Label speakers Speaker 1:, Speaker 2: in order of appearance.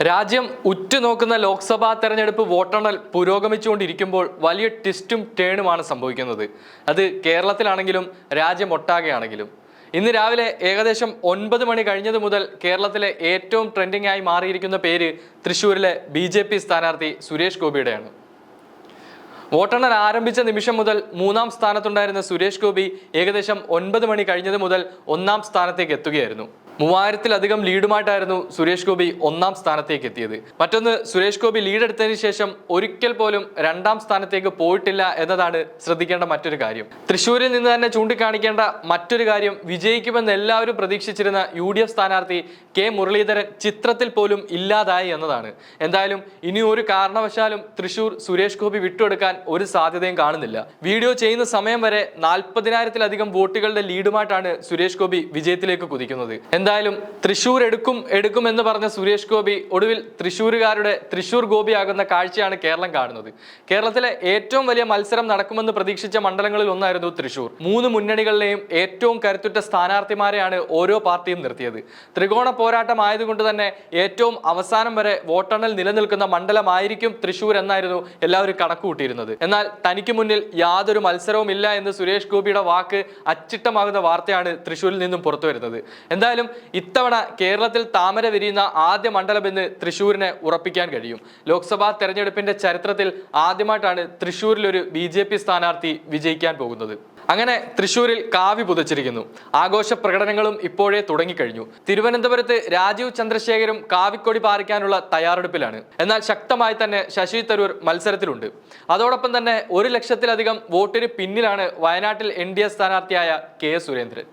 Speaker 1: രാജ്യം ഉറ്റുനോക്കുന്ന ലോക്സഭാ തെരഞ്ഞെടുപ്പ് വോട്ടെണ്ണൽ പുരോഗമിച്ചുകൊണ്ടിരിക്കുമ്പോൾ വലിയ ട്വിസ്റ്റും ടേണുമാണ് സംഭവിക്കുന്നത്. അത് കേരളത്തിലാണെങ്കിലും രാജ്യം രാജ്യമൊട്ടാകെയാണെങ്കിലും ഇന്ന് രാവിലെ ഏകദേശം ഒൻപത് മണി കഴിഞ്ഞത് മുതൽ കേരളത്തിലെ ഏറ്റവും ട്രെൻഡിംഗ് ആയി മാറിയിരിക്കുന്ന പേര് തൃശ്ശൂരിലെ ബി ജെ പി സ്ഥാനാർത്ഥി സുരേഷ് ഗോപിയുടെയാണ്. വോട്ടെണ്ണൽ ആരംഭിച്ച നിമിഷം മുതൽ മൂന്നാം സ്ഥാനത്തുണ്ടായിരുന്ന സുരേഷ് ഗോപി ഏകദേശം ഒൻപത് മണി കഴിഞ്ഞത് മുതൽ ഒന്നാം സ്ഥാനത്തേക്ക് എത്തുകയായിരുന്നു. മൂവായിരത്തിലധികം ലീഡുമായിട്ടായിരുന്നു സുരേഷ് ഗോപി ഒന്നാം സ്ഥാനത്തേക്ക് എത്തിയത്. മറ്റൊന്ന് സുരേഷ് ഗോപി ലീഡ് എടുത്തതിന് ശേഷം ഒരിക്കൽ പോലും രണ്ടാം സ്ഥാനത്തേക്ക് പോയിട്ടില്ല എന്നതാണ് ശ്രദ്ധിക്കേണ്ട മറ്റൊരു കാര്യം. തൃശ്ശൂരിൽ നിന്ന് തന്നെ ചൂണ്ടിക്കാണിക്കേണ്ട മറ്റൊരു കാര്യം വിജയിക്കുമെന്ന് എല്ലാവരും പ്രതീക്ഷിച്ചിരുന്ന യു ഡി എഫ് സ്ഥാനാർത്ഥി കെ മുരളീധരൻ ചിത്രത്തിൽ പോലും ഇല്ലാതായി എന്നതാണ്. എന്തായാലും ഇനി ഒരു കാരണവശാലും തൃശൂർ സുരേഷ് ഗോപി വിട്ടുകൊടുക്കാൻ ഒരു സാധ്യതയും കാണുന്നില്ല. വീഡിയോ ചെയ്യുന്ന സമയം വരെ നാൽപ്പതിനായിരത്തിലധികം വോട്ടുകളുടെ ലീഡുമായിട്ടാണ് സുരേഷ് ഗോപി വിജയത്തിലേക്ക് കുതിക്കുന്നത്. എന്തായാലും തൃശൂർ എടുക്കും എടുക്കും എന്ന് പറഞ്ഞ സുരേഷ് ഗോപി ഒടുവിൽ തൃശ്ശൂരുകാരുടെ തൃശൂർ ഗോപിയാകുന്ന കാഴ്ചയാണ് കേരളം കാണുന്നത്. കേരളത്തിലെ ഏറ്റവും വലിയ മത്സരം നടക്കുമെന്ന് പ്രതീക്ഷിച്ച മണ്ഡലങ്ങളിൽ ഒന്നായിരുന്നു തൃശ്ശൂർ. മൂന്ന് മുന്നണികളിലെയും ഏറ്റവും കരുത്തുറ്റ സ്ഥാനാർത്ഥിമാരെയാണ് ഓരോ പാർട്ടിയും നിർത്തിയത്. ത്രികോണ പോരാട്ടം ആയതുകൊണ്ട് തന്നെ ഏറ്റവും അവസാനം വരെ വോട്ടെണ്ണൽ നിലനിൽക്കുന്ന മണ്ഡലമായിരിക്കും തൃശ്ശൂർ എന്നായിരുന്നു എല്ലാവരും കണക്കുകൂട്ടിയിരുന്നത്. എന്നാൽ തനിക്ക് മുന്നിൽ യാതൊരു മത്സരവും ഇല്ല എന്ന് സുരേഷ് ഗോപിയുടെ വാക്ക് അച്ചിട്ടമാകുന്ന വാർത്തയാണ് തൃശ്ശൂരിൽ നിന്നും പുറത്തുവരുന്നത്. എന്തായാലും ഇത്തവണ കേരളത്തിൽ താമര വിരിയുന്ന ആദ്യ മണ്ഡലമെന്ന് തൃശൂരിനെ ഉറപ്പിക്കാൻ കഴിയും. ലോക്സഭാ തെരഞ്ഞെടുപ്പിന്റെ ചരിത്രത്തിൽ ആദ്യമായിട്ടാണ് തൃശ്ശൂരിൽ ഒരു ബി ജെ പി സ്ഥാനാർത്ഥി വിജയിക്കാൻ പോകുന്നത്. അങ്ങനെ തൃശൂരിൽ കാവി പുതച്ചിരിക്കുന്നു. ആഘോഷ പ്രകടനങ്ങളും ഇപ്പോഴേ തുടങ്ങിക്കഴിഞ്ഞു. തിരുവനന്തപുരത്ത് രാജീവ് ചന്ദ്രശേഖരും കാവിക്കൊടി പാറിക്കാനുള്ള തയ്യാറെടുപ്പിലാണ്. എന്നാൽ ശക്തമായി തന്നെ ശശി തരൂർ മത്സരത്തിലുണ്ട്. അതോടൊപ്പം തന്നെ ഒരു ലക്ഷത്തിലധികം വോട്ടിന് പിന്നിലാണ് വയനാട്ടിൽ എൻ ഡി എ സ്ഥാനാർത്ഥിയായ കെ സുരേന്ദ്രൻ.